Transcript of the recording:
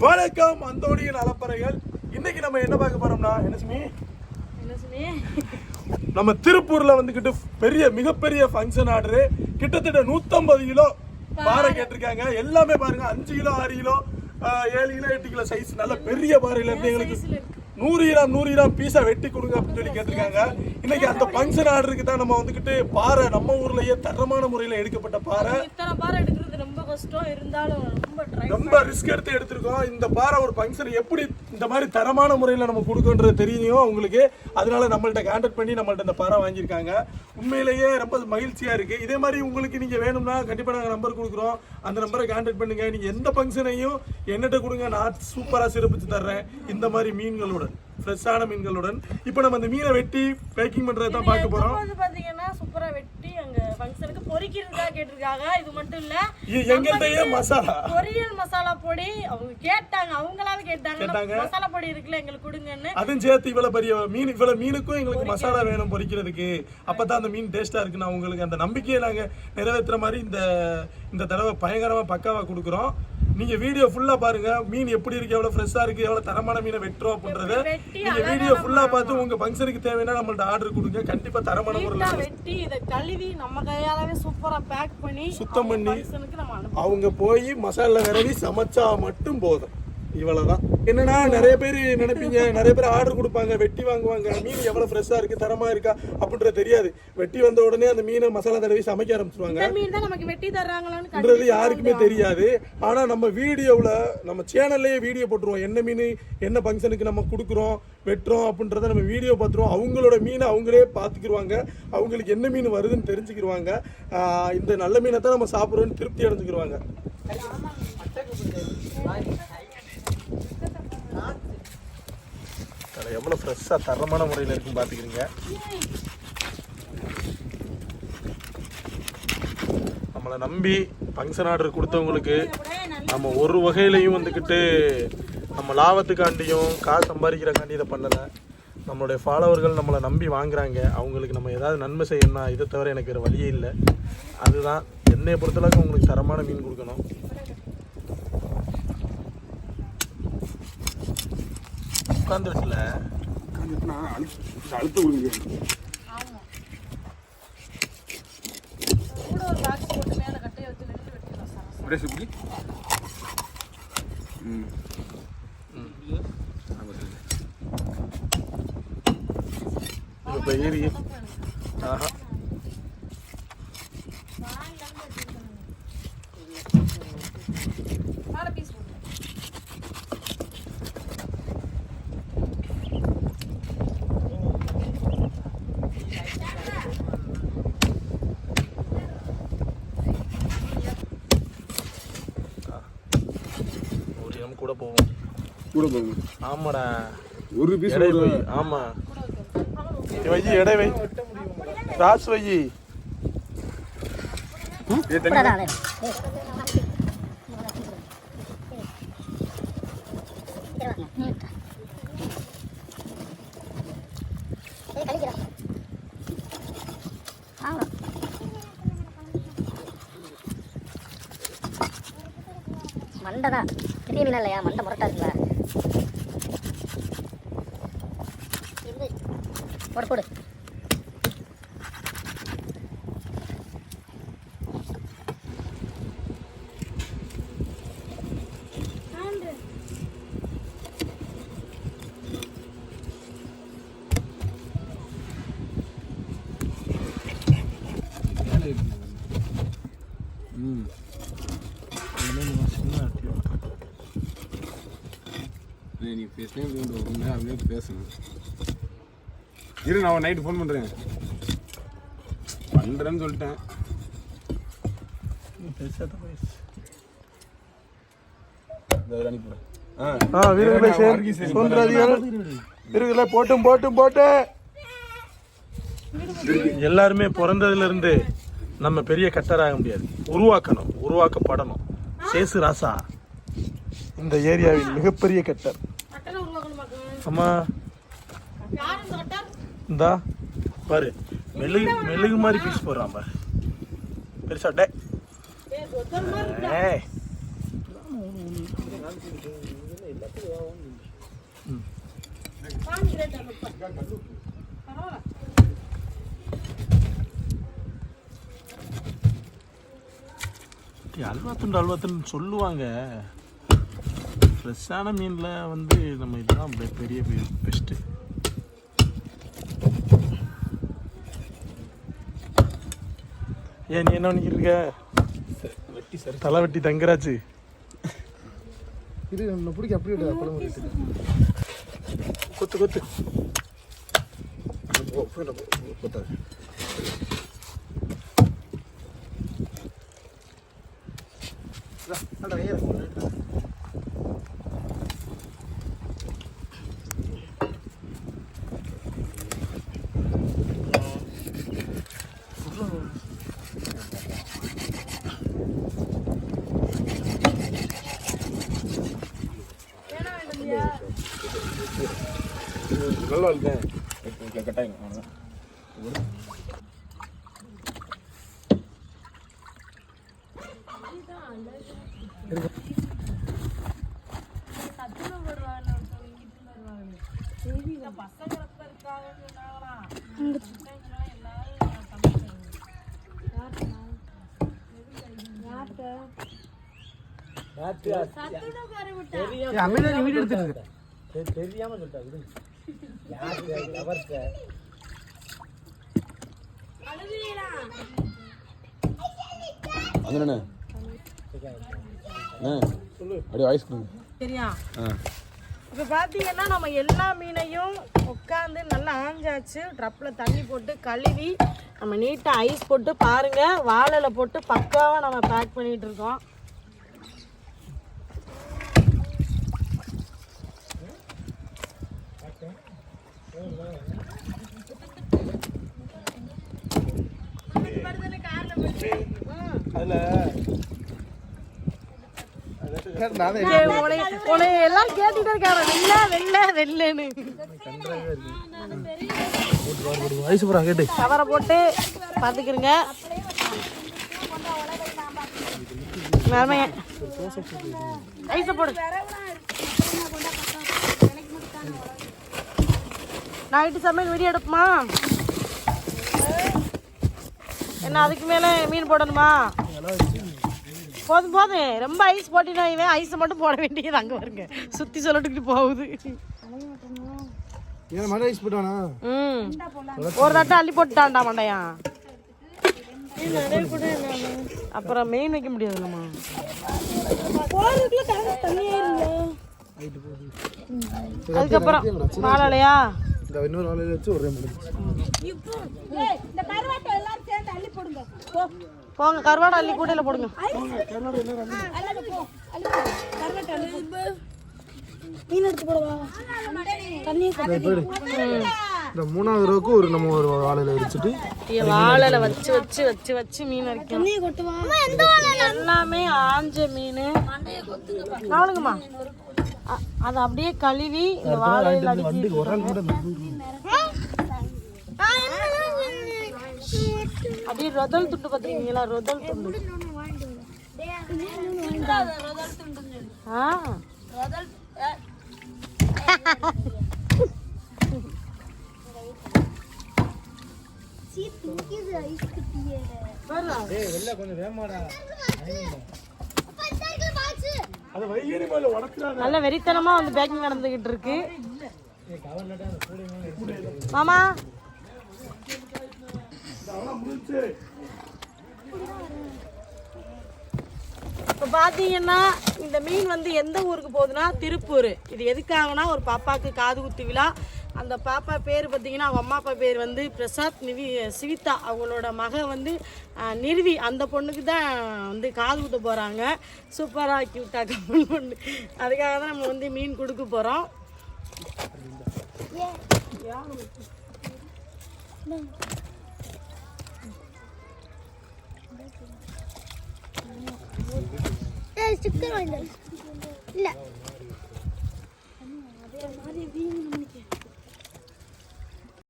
வணக்கம் அந்தோணியின் அலப்பறைகள் இன்னைக்கு நம்ம என்ன பார்க்க போறோம்னா என்ன சுமி? நம்ம திருப்பூர்ல வந்துகிட்டு பெரிய மிகப்பெரிய ஃபங்க்ஷன் ஆர்டர் கிட்டத்தட்ட 150 கிலோ பாறை. கேட்டிருக்காங்க. எல்லாமே பாருங்க அஞ்சு கிலோ ஆறு கிலோ ஏழு கிலோ எட்டு கிலோ சைஸ் நல்ல பெரிய பாறையில இருந்து எங்களுக்கு நூறு கிராம் நூறு கிராம் பீஸா வெட்டி கொடுங்க அப்படின்னு சொல்லி கேட்டிருக்காங்க. இன்னைக்கு அந்த ஃபங்க்ஷன் ஆர்டருக்கு தான் நம்ம வந்துகிட்டு பாறை நம்ம ஊர்லயே தரமான முறையில எடுக்கப்பட்ட பாறை. கஷ்டம் இருந்தாலும் ரொம்ப ரொம்ப ரிஸ்க் எடுத்து எடுத்திருக்கோம். இந்த பாறை ஒரு ஃபங்க்ஷன் எப்படி இந்த மாதிரி தரமான முறையில் நம்ம கொடுக்கன்றது தெரியும் உங்களுக்கு. அதனால நம்மள்ட்ட கான்டாக்ட் பண்ணி நம்மள்ட்ட இந்த பாறை வாங்கியிருக்காங்க. உண்மையிலேயே ரொம்ப மகிழ்ச்சியா இருக்கு. இதே மாதிரி உங்களுக்கு நீங்க வேணும்னா கண்டிப்பா நாங்கள் நம்பர் கொடுக்குறோம். அந்த நம்பரை கான்டாக்ட் பண்ணுங்க. நீங்க எந்த ஃபங்க்ஷனையும் என்னட்ட கொடுங்க. நான் சூப்பரா சிறப்பிச்சு தர்றேன். இந்த மாதிரி மீன்களுடன் ஃப்ரெஷ்ஷான மீன்களுடன். இப்போ நம்ம இந்த மீனை வெட்டி பேக்கிங் பண்றதை தான் பார்க்க போறோம். வந்து பாத்தீங்கன்னா சூப்பரா வெட்டி பொரிக்கிறதா கேட்டிருக்காங்க. இது மட்டும் இல்ல மசாலா? பொரியல் மசாலா பொடி அவங்க கேட்டாங்க. அவங்களால கேட்டாங்க. மசாலா பொடி இருக்குல்ல எங்களுக்கு கொடுங்கன்னு. அதுவும் சேர்த்து இவ்வளவு பெரிய மீன் இவ்வளவு மீனுக்கும் எங்களுக்கு மசாலா வேணும் பொரிக்கிறதுக்கு அப்பதான் அந்த மீன் டேஸ்டா இருக்குன்னு அவங்களுக்கு அந்த நம்பிக்கையை நாங்க நிறைவேற்றுற மாதிரி இந்த இந்த தடவை பயங்கரமா பக்காவா கொடுக்குறோம். நீங்க வீடியோ ஃபுல்லா பாருங்க. மீன் எப்படி இருக்கு எவ்வளவு ஃப்ரெஷ்ஷா இருக்கு எவ்வளவு தரமான மீனை வெட்டுறோம் அப்படின்றத. வெட்டி நீங்க வீடியோ ஃபுல்லா பார்த்து உங்க ஃபங்க்ஷனுக்கு தேவைன்னா நம்மள்ட்ட ஆர்டர் கொடுங்க. கண்டிப்பா தரமான முறையில் வெட்டி இதை கழுவி நம்ம கையாலவே சூப்பரா பேக் பண்ணி சுத்தம் பண்ணி அவங்க போய் மசாலா விரவி சமைச்சா மட்டும் போதும். இவ்வளவுதான். என்னன்னா நிறைய பேர் நினைப்பீங்க நிறைய பேர் ஆர்டர் கொடுப்பாங்க வெட்டி வாங்குவாங்க. மீன் எவ்வளவு ஃப்ரெஷ்ஷா இருக்கு தரமா இருக்கா அப்படின்றது தெரியாது. வெட்டி வந்த உடனே அந்த மீனை மசாலா தடவி சமைக்க ஆரம்பிச்சிருவாங்க. இந்த மீன் தான் நமக்கு வெட்டி தர்றாங்களான்னு ன்றது யாருக்குமே தெரியாது. ஆனா நம்ம வீடியோவில் நம்ம சேனல்லையே வீடியோ போட்டுருவோம். என்ன மீன் என்ன ஃபங்க்ஷனுக்கு நம்ம கொடுக்குறோம் வெட்டுறோம் அப்படின்றத நம்ம வீடியோ பார்த்துருவோம். அவங்களோட மீனை அவங்களே பார்த்துக்கிருவாங்க. அவங்களுக்கு என்ன மீன் வருதுன்னு தெரிஞ்சுக்கிருவாங்க. ஆஹ் இந்த நல்ல மீனை தான் நம்ம சாப்பிட்றோம்னு திருப்தி அடைஞ்சுக்கிருவாங்க. எவ்வளோ ஃப்ரெஷ்ஷாக தரமான முறையில் இருக்குன்னு பார்த்துக்கிறீங்க நம்மளை நம்பி ஃபங்க்ஷன் ஆர்டர் கொடுத்தவங்களுக்கு நம்ம ஒரு வகையிலையும் வந்துக்கிட்டு நம்ம லாபத்துக்காண்டியும் காசு சம்பாதிக்கிறக்காண்டி இதை பண்ணலை. நம்மளுடைய ஃபாலோவர்கள் நம்மளை நம்பி வாங்குறாங்க. அவங்களுக்கு நம்ம ஏதாவது நன்மை செய்யணும்னா இதை தவிர எனக்கு வேறு வழியே இல்லை. அதுதான் என்னை பொறுத்தளவுக்கு உங்களுக்கு தரமான மீன் கொடுக்கணும். உட்காந்துட்டுல அழுத்த கொடுங்க கூட ஒரு பாக்ஸ் போட்டு மேல கட்டையை வச்சு வெட்டி வெட்டிடலாம் சார். அப்படியே சுப்பி ம். இப்போ ஏறி ஆஹா மேல பீஸ் போட்டு ஒரு இனம் கூட போவோம் கூட போங்க. ஆமாடா. ஒரு பீஸ் எடை வை. ஆமா. வை எடை வை. ராஸ் வை. மண்டை தான். பெரிய மீனா இல்லையா? மண்டை முரட்டா இருக்குல்ல. போடு போடு. நீ பேசினே அப்படியே அப்படியே பேசணும் இரு நான் நைட்டு ஃபோன் பண்ணுறேன் பண்ணுறேன்னு சொல்லிட்டேன். ஆ. ஆ வீரர்களை வீரர்களை போட்டும் போட்டும் போட்டு எல்லாருமே பிறந்ததுல இருந்து நம்ம பெரிய கட்டராக முடியாது. உருவாக்கணும் உருவாக்கப்படணும். சேசு ராசா. இந்த ஏரியாவின் மிகப்பெரிய கட்டர் யார் இந்தா பாரு. மெழுகு மெழுகு மாதிரி பீஸ் போடுறான் பாரு. பெருசா டே ஏய், ஒருத்தர் அல்வா துண்டு அல்வா துண்டு சொல்லுவாங்க. ஃப்ரெஷ்ஷான மீனில் வந்து நம்ம இதுதான் பெரிய பெஸ்ட்டு ஏன் நீ என்ன பண்ணிக்கிட்டு இருக்க வெட்டி சார் தலை வெட்டி தங்கராச்சு இது நம்ம பிடிக்க அப்படியே விடு, குழம்பு. கொத்து கொத்து வேணா இருக்கேன் கட்டாயம் அவ்வளோதான் சத்துணவு போடுவாங்க அங்கண்ணே அப்படியே சரியா? இப்போ பார்த்தீங்கன்னா நம்ம எல்லா மீனையும் உட்காந்து நல்லா ஆஞ்சாச்சு. ட்ரப்பில் தண்ணி போட்டு கழுவி நம்ம நீட்டாக ஐஸ் போட்டு பாருங்க. வாழையில போட்டு பக்காவாக நம்ம பேக் பண்ணிட்டு இருக்கோம். எல்லாம் கேட்டுட்டு இருக்காங்க வெள்ள வெள்ள வெள்ளன்னு ஐஸ் போறா கேட்டு கவரை போட்டு பார்த்துக்கிறங்க நன்மைங்க ஐஸை போடு நைட்டு சமையல் வீடியோ எடுப்புமா? என்ன அதுக்கு மேலே மீன் போடணுமா? போதும் போதும். ரொம்ப ஐஸ் போட்டினா இவன் ஐஸை மட்டும் போட வேண்டியது அங்கே வருங்க சுற்றி சொல்லட்டுக்கிட்டு போகுது. ஒரு தட்டை அள்ளி போட்டுட்டான்டா மண்டையான் அப்புறம் மெயின் வைக்க முடியாது நம்ம அதுக்கப்புறம் வாழலையா இந்த இன்னொரு ஆளையில வச்சு ஒரே முடிஞ்சு போங்க கருவாடை அள்ளி கூடையில போடுங்க. இந்த மூணாவது ரோக்கு ஒரு நம்ம ஒரு ஆளையில வச்சுட்டு வாழைல வச்சு வச்சு வச்சு வச்சு மீன் அரைக்கணும். எல்லாமே ஆஞ்ச மீன். அவனுங்கம்மா அ- அதை அப்படியே கழுவி இந்த வாழையில கூட அப்படியே ரொதல் துண்டு பார்த்துருக்கீங்களா ரொதல் துண்டு. ஆ. மேல உடக்குறாங்க நல்ல வெறித்தனமா வந்து பேக்கிங் நடந்துகிட்டு இருக்கு. மாமா. இப்போ பார்த்தீங்கன்னா இந்த மீன் வந்து எந்த ஊருக்கு போகுதுன்னா திருப்பூர். இது எதுக்காகனா ஒரு பாப்பாவுக்கு காது குத்து விழா. அந்த பாப்பா பேர் பார்த்திங்கன்னா அவங்க அம்மா அப்பா பேர் வந்து பிரசாத் நிவி சிவிதா. அவங்களோட மக வந்து நிர்வி. அந்த பொண்ணுக்கு தான் வந்து காது ஊற்ற போகிறாங்க சூப்பராக கியூட்டாக பொண்ணு. அதுக்காக தான் நம்ம வந்து மீன் கொடுக்க போகிறோம் இல்லை.